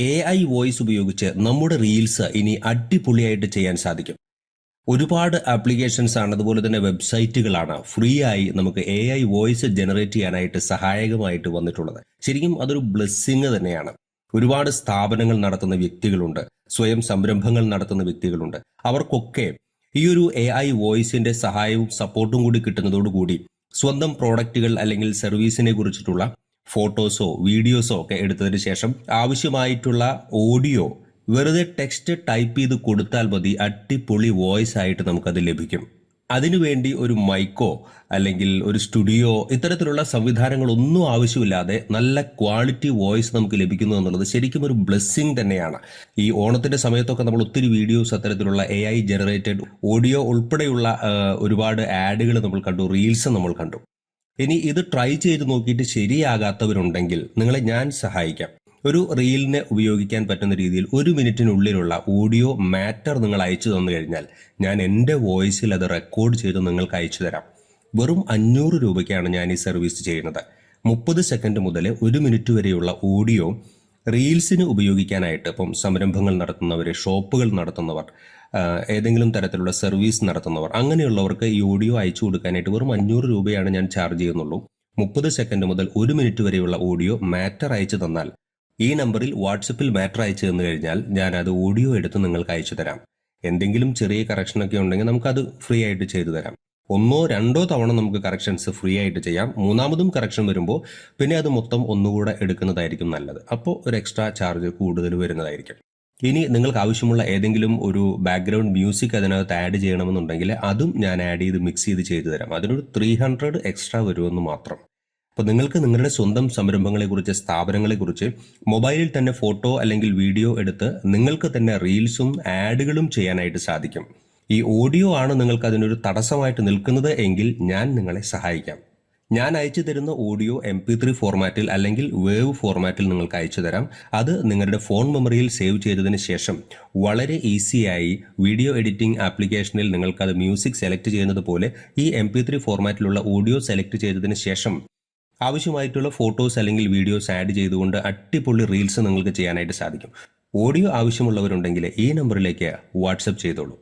A I voice ഉപയോഗിച്ച് നമ്മുടെ reels ഇനി അടിപൊളിയായിട്ട് ചെയ്യാൻ സാധിക്കും. ഒരുപാട് ആപ്ലിക്കേഷൻസ് ആണ്. അതുപോലെ തന്നെ വെബ്സൈറ്റുകളാണ് ഫ്രീ ആയി നമുക്ക് എ ഐ വോയിസ് ജനറേറ്റ് ചെയ്യാനായിട്ട് സഹായകമായിട്ട് വന്നിട്ടുള്ളത്. ശരിക്കും അതൊരു ബ്ലെസ്സിങ് തന്നെയാണ്. ഒരുപാട് സ്ഥാപനങ്ങൾ നടത്തുന്ന വ്യക്തികളുണ്ട്. സ്വയം സംരംഭങ്ങൾ നടത്തുന്ന വ്യക്തികളുണ്ട്. അവർക്കൊക്കെ ഈ ഒരു എ ഐ വോയിസിന്റെ സഹായവും സപ്പോർട്ടും കൂടി കിട്ടുന്നതോടുകൂടി സ്വന്തം പ്രോഡക്റ്റുകൾ അല്ലെങ്കിൽ സർവീസിനെ കുറിച്ചിട്ടുള്ള ഫോട്ടോസോ വീഡിയോസോ ഒക്കെ എടുത്തതിന് ശേഷം ആവശ്യമായിട്ടുള്ള ഓഡിയോ വെറുതെ ടെക്സ്റ്റ് ടൈപ്പ് ചെയ്ത് കൊടുത്താൽ മതി അടിപൊളി വോയിസ് ആയിട്ട് നമുക്കത് ലഭിക്കും. അതിനുവേണ്ടി ഒരു മൈക്കോ അല്ലെങ്കിൽ ഒരു സ്റ്റുഡിയോ ഇത്തരത്തിലുള്ള സംവിധാനങ്ങളൊന്നും ആവശ്യമില്ലാതെ നല്ല ക്വാളിറ്റി വോയിസ് നമുക്ക് ലഭിക്കുന്നു എന്നുള്ളത് ശരിക്കും ഒരു ബ്ലെസ്സിങ് തന്നെയാണ്. ഈ ഓണത്തിന്റെ സമയത്തൊക്കെ നമ്മൾ ഒത്തിരി വീഡിയോസ് അത്തരത്തിലുള്ള എ ഐ ജനറേറ്റഡ് ഓഡിയോ ഉൾപ്പെടെയുള്ള ഒരുപാട് ആഡുകൾ നമ്മൾ കണ്ടു റീൽസ് നമ്മൾ കണ്ടു. ഇനി ഇത് ട്രൈ ചെയ്ത് നോക്കിയിട്ട് ശരിയാകാത്തവരുണ്ടെങ്കിൽ നിങ്ങളെ ഞാൻ സഹായിക്കാം. ഒരു റീലിനെ ഉപയോഗിക്കാൻ പറ്റുന്ന രീതിയിൽ ഒരു മിനിറ്റിനുള്ളിലുള്ള ഓഡിയോ മാറ്റർ നിങ്ങൾ അയച്ചു തന്നു കഴിഞ്ഞാൽ ഞാൻ എന്റെ വോയിസിൽ അത് റെക്കോർഡ് ചെയ്ത് നിങ്ങൾക്ക് അയച്ചു തരാം. വെറും അഞ്ഞൂറ് രൂപയ്ക്കാണ് ഞാൻ ഈ സർവീസ് ചെയ്യുന്നത്. മുപ്പത് സെക്കൻഡ് മുതൽ ഒരു മിനിറ്റ് വരെയുള്ള ഓഡിയോ റീൽസിന് ഉപയോഗിക്കാനായിട്ട് ഇപ്പം സംരംഭങ്ങൾ നടത്തുന്നവർ ഷോപ്പുകൾ നടത്തുന്നവർ ഏതെങ്കിലും തരത്തിലുള്ള സർവീസ് നടത്തുന്നവർ അങ്ങനെയുള്ളവർക്ക് ഈ ഓഡിയോ അയച്ചു കൊടുക്കാനായിട്ട് വെറും അഞ്ഞൂറ് രൂപയാണ് ഞാൻ ചാർജ് ചെയ്യുന്നുള്ളൂ. മുപ്പത് സെക്കൻഡ് മുതൽ ഒരു മിനിറ്റ് വരെയുള്ള ഓഡിയോ മാറ്റർ അയച്ചു തന്നാൽ ഈ നമ്പറിൽ വാട്സപ്പിൽ മാറ്റർ അയച്ചു തന്നു കഴിഞ്ഞാൽ ഞാൻ അത് ഓഡിയോ എടുത്ത് നിങ്ങൾക്ക് അയച്ചു തരാം. എന്തെങ്കിലും ചെറിയ കറക്ഷനൊക്കെ ഉണ്ടെങ്കിൽ നമുക്കത് ഫ്രീ ആയിട്ട് ചെയ്തു തരാം. ഒന്നോ രണ്ടോ തവണ നമുക്ക് കറക്ഷൻസ് ഫ്രീ ആയിട്ട് ചെയ്യാം. മൂന്നാമതും കറക്ഷൻ വരുമ്പോൾ പിന്നെ അത് മൊത്തം ഒന്നുകൂടെ എടുക്കുന്നതായിരിക്കും നല്ലത്. അപ്പോൾ ഒരു എക്സ്ട്രാ ചാർജ് കൂടുതൽ വരുന്നതായിരിക്കും. ഇനി നിങ്ങൾക്ക് ആവശ്യമുള്ള ഏതെങ്കിലും ഒരു ബാക്ക്ഗ്രൗണ്ട് മ്യൂസിക് അതിനകത്ത് ആഡ് ചെയ്യണമെന്നുണ്ടെങ്കിൽ അതും ഞാൻ ആഡ് ചെയ്ത് മിക്സ് ചെയ്ത് ചെയ്തു തരാം. അതിനൊരു ത്രീ ഹൺഡ്രഡ് എക്സ്ട്രാ വരുമെന്ന് മാത്രം. അപ്പോൾ നിങ്ങൾക്ക് നിങ്ങളുടെ സ്വന്തം സംരംഭങ്ങളെക്കുറിച്ച് സ്ഥാപനങ്ങളെക്കുറിച്ച് മൊബൈലിൽ തന്നെ ഫോട്ടോ അല്ലെങ്കിൽ വീഡിയോ എടുത്ത് നിങ്ങൾക്ക് തന്നെ റീൽസും ആഡുകളും ചെയ്യാനായിട്ട് സാധിക്കും. ഈ ഓഡിയോ ആണ് നിങ്ങൾക്ക് അതിനൊരു തടസ്സമായിട്ട് നിൽക്കുന്നത് എങ്കിൽ ഞാൻ നിങ്ങളെ സഹായിക്കാം. ഞാൻ അയച്ചു തരുന്ന ഓഡിയോ എം പി ത്രീ ഫോർമാറ്റിൽ അല്ലെങ്കിൽ വേവ് ഫോർമാറ്റിൽ നിങ്ങൾക്ക് അയച്ചു തരാം. അത് നിങ്ങളുടെ ഫോൺ മെമ്മറിയിൽ സേവ് ചെയ്തതിന് ശേഷം വളരെ ഈസിയായി വീഡിയോ എഡിറ്റിംഗ് ആപ്ലിക്കേഷനിൽ നിങ്ങൾക്ക് അത് മ്യൂസിക് സെലക്ട് ചെയ്യുന്നത് പോലെ ഈ എം പി ത്രീ ഫോർമാറ്റിലുള്ള ഓഡിയോ സെലക്ട് ചെയ്തതിന് ശേഷം ആവശ്യമായിട്ടുള്ള ഫോട്ടോസ് അല്ലെങ്കിൽ വീഡിയോസ് ആഡ് ചെയ്തുകൊണ്ട് അടിപൊളി റീൽസ് നിങ്ങൾക്ക് ചെയ്യാനായിട്ട് സാധിക്കും. ഓഡിയോ ആവശ്യമുള്ളവരുണ്ടെങ്കിൽ ഈ നമ്പറിലേക്ക് വാട്സപ്പ് ചെയ്തോളൂ.